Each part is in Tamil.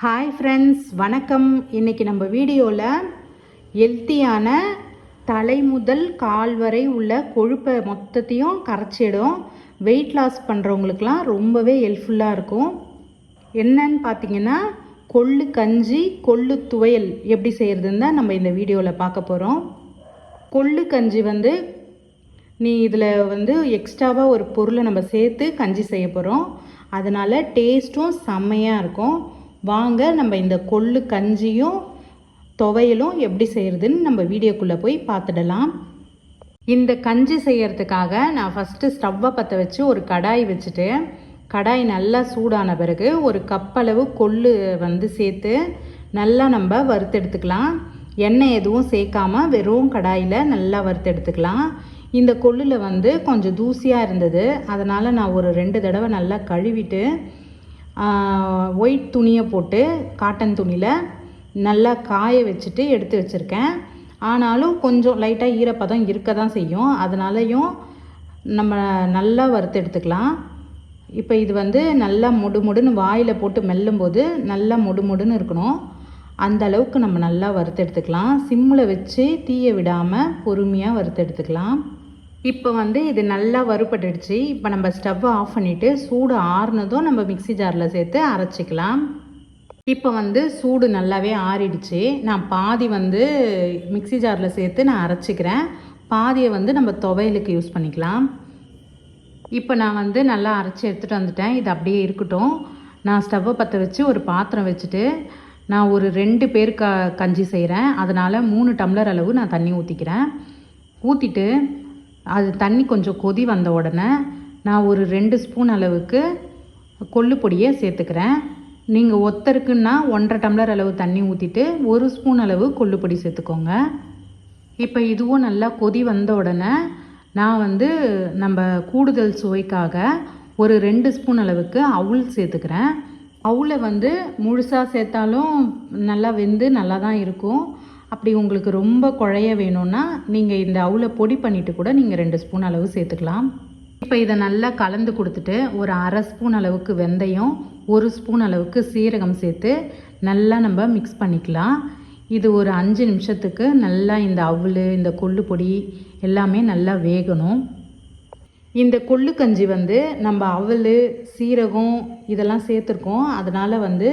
ஹாய் ஃப்ரெண்ட்ஸ் வணக்கம். இன்றைக்கி நம்ம வீடியோவில் ஹெல்த்தியான தலை முதல் கால் வரை உள்ள கொழுப்பை மொத்தத்தையும் கரைச்சிடும். வெயிட் லாஸ் பண்ணுறவங்களுக்குலாம் ரொம்பவே ஹெல்ப்ஃபுல்லாக இருக்கும். என்னன்னு பார்த்தீங்கன்னா கொள்ளு கஞ்சி கொள்ளு துவையல் எப்படி செய்கிறதுன்னு தான் நம்ம இந்த வீடியோவில் பார்க்க போகிறோம் கொள்ளு கஞ்சி வந்து நீ இதில் வந்து எக்ஸ்ட்ராவாக ஒரு பொருளை நம்ம சேர்த்து கஞ்சி செய்ய போகிறோம் அதனால் டேஸ்ட்டும் செம்மையாக இருக்கும். வாங்க நம்ம இந்த கொள்ளு கஞ்சியும் துவையலும் எப்படி செய்கிறதுன்னு நம்ம வீடியோக்குள்ளே போய் பார்த்துடலாம். இந்த கஞ்சி செய்கிறதுக்காக நான் ஃபஸ்ட்டு ஸ்டவ்வை பற்ற வச்சு ஒரு கடாய் வச்சுட்டு கடாய் நல்லா சூடான பிறகு ஒரு கப்பளவு கொள்ளு வந்து சேர்த்து நல்லா நம்ம வறுத்தெடுத்துக்கலாம். எண்ணெய் எதுவும் சேர்க்காம வெறும் கடாயில் நல்லா வறுத்தெடுத்துக்கலாம். இந்த கொள்ளில் வந்து கொஞ்சம் தூசியாக இருந்தது. அதனால் நான் ஒரு ரெண்டு தடவை நல்லா கழுவிட்டு ஒயிட் துணியை போட்டு காட்டன் துணியில் நல்லா காய வச்சுட்டு எடுத்து வச்சுருக்கேன். ஆனாலும் கொஞ்சம் லைட்டாக ஈரப்பதம் இருக்க தான் செய்யும். அதனாலையும் நம்ம நல்லா வறுத்து எடுத்துக்கலாம். இப்போ இது வந்து நல்லா முடுமுடுன்னு வாயில் போட்டு மெல்லும்போது நல்லா முடுமுடுன்னு இருக்கணும். அந்த அளவுக்கு நம்ம நல்லா வறுத்து எடுத்துக்கலாம். சிம்மில் வச்சு தீயை விடாமல் பொறுமையாக வறுத்து எடுத்துக்கலாம். இப்போ வந்து இது நல்லா வறுபட்டுடுச்சு. இப்போ நம்ம ஸ்டவ்வை ஆஃப் பண்ணிவிட்டு சூடு ஆறுனதும் நம்ம மிக்சி ஜாரில் சேர்த்து அரைச்சிக்கலாம். இப்போ வந்து சூடு நல்லாவே ஆறிடுச்சு. நான் பாதி வந்து மிக்சி ஜாரில் சேர்த்து நான் அரைச்சிக்கிறேன். பாதியை வந்து நம்ம துவையலுக்கு யூஸ் பண்ணிக்கலாம். இப்போ நான் வந்து நல்லா அரைச்சி எடுத்துகிட்டு வந்துட்டேன். இது அப்படியே இருக்கட்டும். நான் ஸ்டவ்வை பற்ற வச்சு ஒரு பாத்திரம் வச்சுட்டு நான் ஒரு ரெண்டு பேர் க கஞ்சி செய்கிறேன் அதனால் மூணு டம்ளர் அளவு நான் தண்ணி ஊற்றிக்கிறேன் ஊற்றிட்டு அது தண்ணி கொஞ்சம் கொதி வந்த உடனே நான் ஒரு ரெண்டு ஸ்பூன் அளவுக்கு கொள்ளு பொடியை சேர்த்துக்கிறேன். நீங்கள் ஒத்தருக்குன்னா ஒன்றரை டம்ளர் அளவு தண்ணி ஊற்றிட்டு ஒரு ஸ்பூன் அளவு கொள்ளு பொடி சேர்த்துக்கோங்க. இப்போ இதுவும் நல்லா கொதி வந்த உடனே நான் வந்து நம்ம கூடுதல் சுவைக்காக ஒரு ரெண்டு ஸ்பூன் அளவுக்கு அவுள் சேர்த்துக்கிறேன். அவுளை வந்து முழுசாக சேர்த்தாலும் நல்லா வெந்து நல்லா தான் இருக்கும். அப்படி உங்களுக்கு ரொம்ப குழைய வேணும்னா நீங்கள் இந்த அவுல பொடி பண்ணிவிட்டு கூட நீங்கள் ரெண்டு ஸ்பூன் அளவு சேர்த்துக்கலாம். இப்போ இதை நல்லா கலந்து கொடுத்துட்டு ஒரு அரை ஸ்பூன் அளவுக்கு வெந்தயம் ஒரு ஸ்பூன் அளவுக்கு சீரகம் சேர்த்து நல்லா நம்ம மிக்ஸ் பண்ணிக்கலாம். இது ஒரு அஞ்சு நிமிஷத்துக்கு நல்லா இந்த அவுள் இந்த கொள்ளு பொடி எல்லாமே நல்லா வேகணும். இந்த கொள்ளு கஞ்சி வந்து நம்ம அவல் சீரகம் இதெல்லாம் சேர்த்துருக்கோம். அதனால் வந்து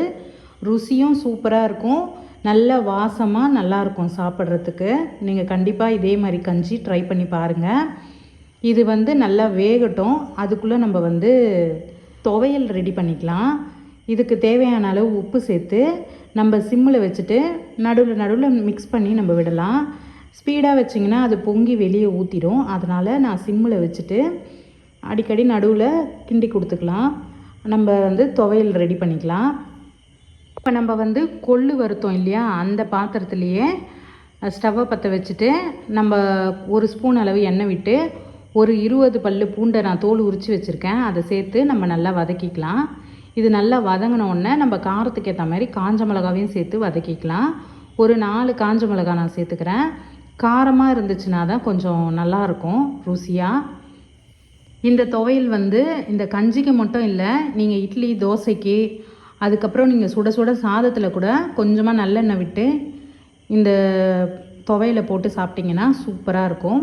ருசியும் சூப்பராக இருக்கும். நல்ல வாசமாக நல்லாயிருக்கும் சாப்பிட்றதுக்கு. நீங்கள் கண்டிப்பாக இதே மாதிரி கஞ்சி ட்ரை பண்ணி பாருங்கள் இது வந்து நல்லா வேகட்டும். அதுக்குள்ளே நம்ம வந்து துவையல் ரெடி பண்ணிக்கலாம். இதுக்கு தேவையான அளவு உப்பு சேர்த்து நம்ம சிம்மில் வச்சுட்டு நடுவில் நடுவில் மிக்ஸ் பண்ணி நம்ம விடலாம். ஸ்பீடாக வச்சிங்கன்னா அது பொங்கி வெளியே ஊற்றிடும் அதனால் நான் சிம்மில் வச்சுட்டு அடிக்கடி நடுவில் கிண்டி கொடுத்துக்கலாம். நம்ம வந்து துவையல் ரெடி பண்ணிக்கலாம். இப்போ நம்ம வந்து கொள்ளு வருத்தோம் இல்லையா? அந்த பாத்திரத்துலேயே ஸ்டவ்வை பற்ற வச்சுட்டு நம்ம ஒரு ஸ்பூன் அளவு எண்ணெய் விட்டு ஒரு இருபது பல் பூண்டை நான் தோல் உரித்து வச்சுருக்கேன். அதை சேர்த்து நம்ம நல்லா வதக்கிக்கலாம். இது நல்லா வதங்கின உடனே நம்ம காரத்துக்கு ஏற்ற மாதிரி காஞ்ச மிளகாவையும் சேர்த்து வதக்கிக்கலாம். ஒரு நாலு காஞ்ச மிளகா நான் சேர்த்துக்கிறேன். காரமாக இருந்துச்சுன்னா தான் கொஞ்சம் நல்லாயிருக்கும் ருசியாக இந்த துவையல் வந்து இந்த கஞ்சிக்கு மட்டும் இல்லை நீங்கள் இட்லி தோசைக்கு அதுக்கப்புறம் நீங்கள் சுட சுட சாதத்தில் கூட கொஞ்சமாக நல்லெண்ணெய் விட்டு இந்த துவையில் போட்டு சாப்பிட்டிங்கன்னா சூப்பராக இருக்கும்.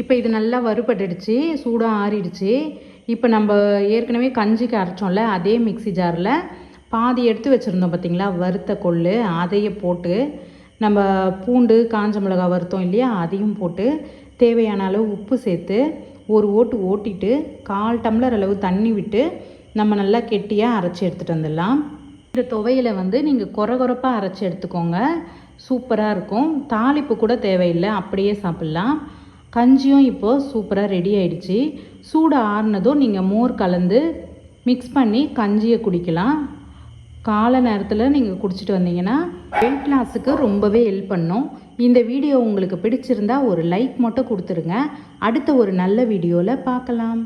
இப்போ இது நல்லா வறுபட்டுடுச்சு சூடாக ஆறிடுச்சு. இப்போ நம்ம ஏற்கனவே கஞ்சிக்கு அரைச்சோம்ல அதே மிக்சி ஜாரில் பாதி எடுத்து வச்சுருந்தோம் பார்த்திங்களா வறுத்த கொள்ளு அதையே போட்டு நம்ம பூண்டு காஞ்ச மிளகா வறுத்தோம் இல்லையா? அதையும் போட்டு தேவையான அளவு உப்பு சேர்த்து ஒரு ஓட்டு ஓட்டிட்டு கால் டம்ளர் அளவு தண்ணி விட்டு நம்ம நல்லா கெட்டியாக அரைச்சி எடுத்துகிட்டு வந்துடலாம். இந்த துவையில் வந்து நீங்கள் குறை குறைப்பாக அரைச்சி எடுத்துக்கோங்க. சூப்பராக இருக்கும். தாளிப்பு கூட தேவையில்லை. அப்படியே சாப்பிட்லாம். கஞ்சியும் இப்போது சூப்பராக ரெடி ஆயிடுச்சு. சூடு ஆறுனதும் நீங்கள் மோர் கலந்து மிக்ஸ் பண்ணி கஞ்சியை குடிக்கலாம். காலை நேரத்தில் நீங்கள் குடிச்சிட்டு வந்தீங்கன்னா வெயிட் லாஸுக்கு ரொம்பவே ஹெல்ப் பண்ணும். இந்த வீடியோ உங்களுக்கு பிடிச்சிருந்தா ஒரு லைக் மட்டும் கொடுத்துருங்க. அடுத்த ஒரு நல்ல வீடியோவில் பார்க்கலாம்.